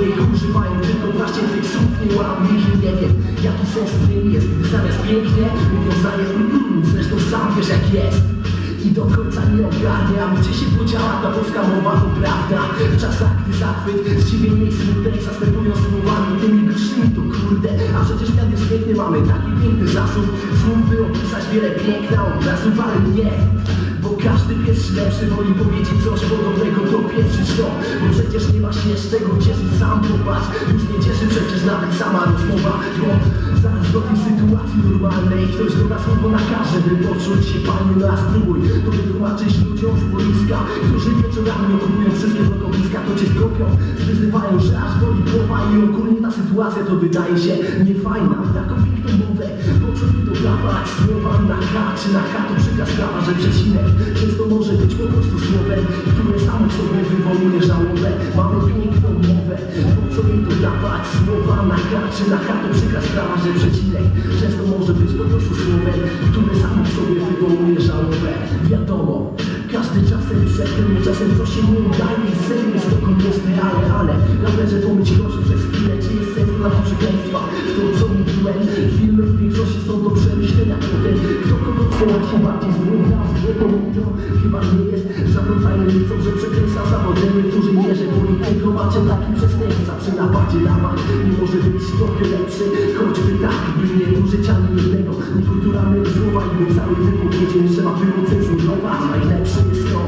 Niech używają tylko właśnie tych słów Nie łam ich nie wiem Jaki sens w tym jest. Zamiast pięknie Wywiązanie mm, Zresztą sam wiesz jak jest. I do końca nie ogarniam Gdzie się podziała ta polska mowa, to prawda. W czasach, gdy zachwyt, zdziwienie i smutek Zastępują słowami tymi bliższymi to kurde. A przecież świat jest piękny, mamy taki piękny zasób. Słów, by opisać wiele piękna obrazów, ale nie lepszy woli powiedzieć coś podobnego do pieprzyć to. Bo przecież nie ma się z czego cieszyć sam popatrz. Już nie cieszy przecież nawet sama rozmowa Bo zaraz do tej sytuacji normalnej Ktoś do nas słowo nakaże by poczuć się panie na spróbuj. To wytłumaczyć ludziom z boiska Którzy wieczorami okupują wszystkie blokowiska To cię stropią, wyzywają, że aż boli głowa I ogólnie ta sytuacja to wydaje się niefajna. Taką Słowa na K czy na H to przykra sprawa, że przecinek Często może być po prostu słowem Które samo sobie wywołuje żałobę. Mamy piękną mowę, po co mi dodawać? Słowa na K czy na H to przykra sprawa, że przecinek Często może być po prostu słowem Które samo sobie wywołuje żałobę. Wiadomo, każdy czasem przeklęje, czasem coś się nie udaje. I serio jest to konieczne, ale, ale należy pomyć groszy przez chwilę, czy jest sens dla przekleństwa w to, co mówiłem. Filmy w kogo cena się bardziej zrówna, złotą to chyba nie jest żadną tajemnicą, że przekleństwa zawodzenie w dużej mierze polityką. Macie taki przestępca przy napadzie na nie może być trochę lepszy, choćby tak, by nie użyć ani jednego. Niekulturalnego słowa i by cały wypowiedzi nie trzeba było cenzurować. Najlepsze jest to,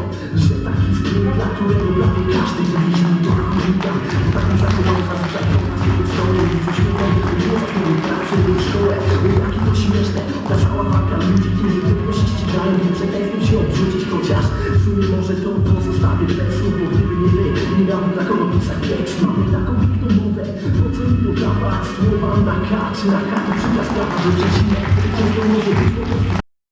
że taki styl, dla którego prawie każdy widzi to chuliga, tak nie zachował zazwyczaj w stole i za swoją pracę i szkołę, jakie to śmieszne, ta cała walka ludzi, którzy i przekleństwem się obrzucić, chociaż w sumie może to pozostawię bez słów, bo gdyby nie wy, nie miałbym na kogo pisać tekst, mamy taką piękną mowę, po co mi dodawać słowa na K czy na K, to przykra sprawa, że przecinek często może być po prostu